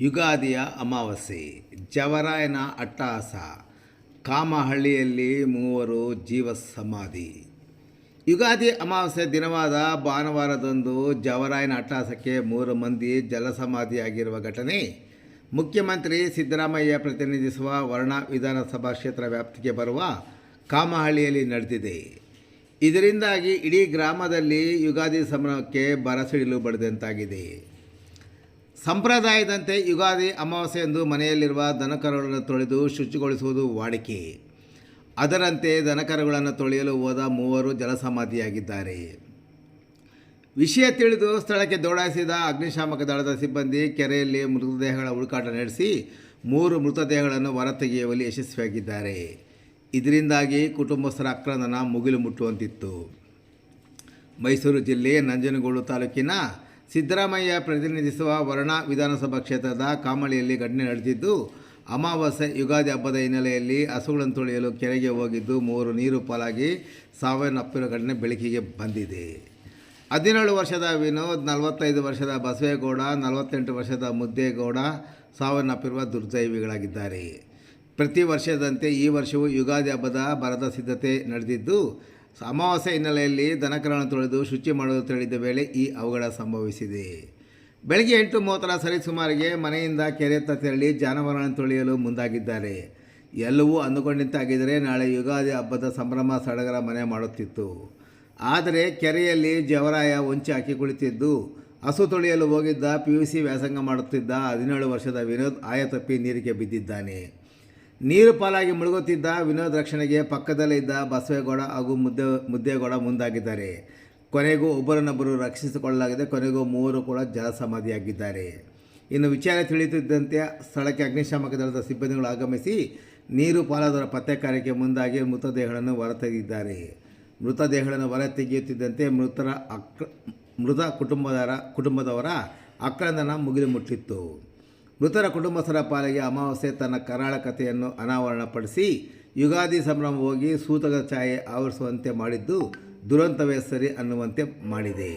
ಯುಗಾದಿಯ ಅಮಾವಾಸ್ಯೆ, ಜವರಾಯನ ಅಟ್ಟಹಾಸ ಕಾಮಹಳ್ಳಿಯಲ್ಲಿ ಮೂವರು ಜೀವ ಸಮಾಧಿ ಯುಗಾದಿ ಅಮಾವಾಸ್ಯೆ ದಿನವಾದ ಭಾನುವಾರದಂದು ಜವರಾಯನ ಅಟ್ಟಹಾಸಕ್ಕೆ ಮೂರು ಮಂದಿ ಜಲಸಮಾಧಿಯಾಗಿರುವ ಘಟನೆ, ಮುಖ್ಯಮಂತ್ರಿ ಸಿದ್ದರಾಮಯ್ಯ ಪ್ರತಿನಿಧಿಸುವ ವರ್ಣ ವಿಧಾನಸಭಾ ಕ್ಷೇತ್ರ ವ್ಯಾಪ್ತಿಗೆ ಬರುವ ಕಾಮಹಳ್ಳಿಯಲ್ಲಿ ನಡೆದಿದೆ. ಇದರಿಂದಾಗಿ ಇಡೀ ಗ್ರಾಮದಲ್ಲಿ ಯುಗಾದಿ ಸಂಭ್ರಮಕ್ಕೆ ಬರಸಿಡಿಲು ಬಡಿದಂತಾಗಿದೆ. ಸಂಪ್ರದಾಯದಂತೆ ಯುಗಾದಿ ಅಮಾವಾಸ್ಯೆಯಂದು ಮನೆಯಲ್ಲಿರುವ ದನಕರುಗಳನ್ನು ತೊಳೆದು ಶುಚಿಗೊಳಿಸುವುದು ವಾಡಿಕೆ. ಅದರಂತೆ ದನಕರುಗಳನ್ನು ತೊಳೆಯಲು ಹೋದ ಮೂವರು ಜಲಸಮಾಧಿಯಾಗಿದ್ದಾರೆ. ವಿಷಯ ತಿಳಿದು ಸ್ಥಳಕ್ಕೆ ದೌಡಾಯಿಸಿದ ಅಗ್ನಿಶಾಮಕ ದಳದ ಸಿಬ್ಬಂದಿ ಕೆರೆಯಲ್ಲಿ ಮೃತದೇಹಗಳ ಹುಡುಕಾಟ ನಡೆಸಿ ಮೂರು ಮೃತದೇಹಗಳನ್ನು ಹೊರತೆಗೆಯುವಲ್ಲಿ ಯಶಸ್ವಿಯಾಗಿದ್ದಾರೆ. ಇದರಿಂದಾಗಿ ಕುಟುಂಬಸ್ಥರ ಆಕ್ರಂದನ ಮುಗಿಲು ಮುಟ್ಟುವಂತಿತ್ತು. ಮೈಸೂರು ಜಿಲ್ಲೆ ನಂಜನಗೂಡು ತಾಲೂಕಿನ ಸಿದ್ದರಾಮಯ್ಯ ಪ್ರತಿನಿಧಿಸುವ ವರ್ಣ ವಿಧಾನಸಭಾ ಕ್ಷೇತ್ರದ ಕಾಮಳಿಯಲ್ಲಿ ಘಟನೆ ನಡೆದಿದ್ದು, ಅಮಾವಾಸ್ಯೆ ಯುಗಾದಿ ಹಬ್ಬದ ಹಿನ್ನೆಲೆಯಲ್ಲಿ ಹಸುಗಳನ್ನು ತೊಳೆಯಲು ಕೆರೆಗೆ ಹೋಗಿದ್ದು, ಮೂವರು ನೀರು ಪಾಲಾಗಿ ಸಾವನ್ನಪ್ಪಿರುವ ಘಟನೆ ಬೆಳಕಿಗೆ ಬಂದಿದೆ. ಹದಿನೇಳು ವರ್ಷದ ವಿನೋದ್, ನಲವತ್ತೈದು ವರ್ಷದ ಬಸವೇಗೌಡ, ನಲವತ್ತೆಂಟು ವರ್ಷದ ಮುದ್ದೇಗೌಡ ಸಾವನ್ನಪ್ಪಿರುವ ದುರ್ದೈವಿಗಳಾಗಿದ್ದಾರೆ. ಪ್ರತಿ ವರ್ಷದಂತೆ ಈ ವರ್ಷವೂ ಯುಗಾದಿ ಹಬ್ಬದ ಬರದ ಸಿದ್ಧತೆ ನಡೆದಿದ್ದು ಅಮಾವಾಸ್ಯೆ ಹಿನ್ನೆಲೆಯಲ್ಲಿ ದನಕರನ್ನು ತೊಳೆದು ಶುಚಿ ಮಾಡಲು ತೆರಳಿದ್ದ ವೇಳೆ ಈ ಅವಘಡ ಸಂಭವಿಸಿದೆ. ಬೆಳಗ್ಗೆ ಎಂಟು ಮೂವತ್ತರ ಸರಿಸುಮಾರಿಗೆ ಮನೆಯಿಂದ ಕೆರೆಯತ್ತ ತೆರಳಿ ಜಾನುವಾರುಗಳನ್ನು ತೊಳೆಯಲು ಮುಂದಾಗಿದ್ದಾರೆ. ಎಲ್ಲವೂ ಅಂದುಕೊಂಡಿದ್ದಾಗಿದ್ದರೆ ನಾಳೆ ಯುಗಾದಿ ಹಬ್ಬದ ಸಂಭ್ರಮ ಸಡಗರ ಮನೆ ಮಾಡುತ್ತಿತ್ತು. ಆದರೆ ಕೆರೆಯಲ್ಲಿ ಜವರಾಯ ಹೊಂಚಿ ಹಾಕಿ ಕುಳಿತಿದ್ದು, ಹಸು ತೊಳೆಯಲು ಹೋಗಿದ್ದ ಪಿ ಸಿ ವ್ಯಾಸಂಗ ಮಾಡುತ್ತಿದ್ದ ಹದಿನೇಳು ವರ್ಷದ ವಿನೋದ್ ಆಯತಪ್ಪಿ ನೀರಿಗೆ ಬಿದ್ದಿದ್ದಾನೆ. ನೀರು ಪಾಲಾಗಿ ಮುಳುಗುತ್ತಿದ್ದ ವಿನೋದ್ ರಕ್ಷಣೆಗೆ ಪಕ್ಕದಲ್ಲೇ ಇದ್ದ ಬಸವೇಗೌಡ ಹಾಗೂ ಮುದ್ದೆ, ಮುದ್ದೇಗೌಡ ಮುಂದಾಗಿದ್ದಾರೆ. ಕೊನೆಗೂ ಒಬ್ಬರನ್ನೊಬ್ಬರು ರಕ್ಷಿಸಿಕೊಳ್ಳಲಾಗಿದೆ. ಕೊನೆಗೂ ಮೂವರು ಕೂಡ ಜಲಸಮಾಧಿಯಾಗಿದ್ದಾರೆ. ಇನ್ನು ವಿಚಾರ ತಿಳಿಯುತ್ತಿದ್ದಂತೆ ಸ್ಥಳಕ್ಕೆ ಅಗ್ನಿಶಾಮಕ ದಳದ ಸಿಬ್ಬಂದಿಗಳು ಆಗಮಿಸಿ ನೀರು ಪಾಲಾದವರ ಪತ್ತೆ ಕಾರ್ಯಕ್ಕೆ ಮುಂದಾಗಿ ಮೃತದೇಹಗಳನ್ನು ಹೊರತೆಗೆದಿದ್ದಾರೆ. ಮೃತದೇಹಗಳನ್ನು ಹೊರ ತೆಗೆಯುತ್ತಿದ್ದಂತೆ ಮೃತರ ಅಕ್ ಮೃತ ಕುಟುಂಬದವರ ಕುಟುಂಬದವರ ಅಕ್ರಂದನ ಮುಗಿಲು ಮುಟ್ಟಿತ್ತು. ಮೃತರ ಕುಟುಂಬಸ್ಥರ ಪಾಲಿಗೆ ಅಮಾವಾಸ್ಯೆ ತನ್ನ ಕರಾಳ ಕಥೆಯನ್ನು ಅನಾವರಣಪಡಿಸಿ ಯುಗಾದಿ ಸಂಭ್ರಮ ಹೋಗಿ ಸೂತಕ ಛಾಯೆ ಆವರಿಸುವಂತೆ ಮಾಡಿದ್ದು ದುರಂತವೇ ಸರಿ ಅನ್ನುವಂತೆ ಮಾಡಿದೆ.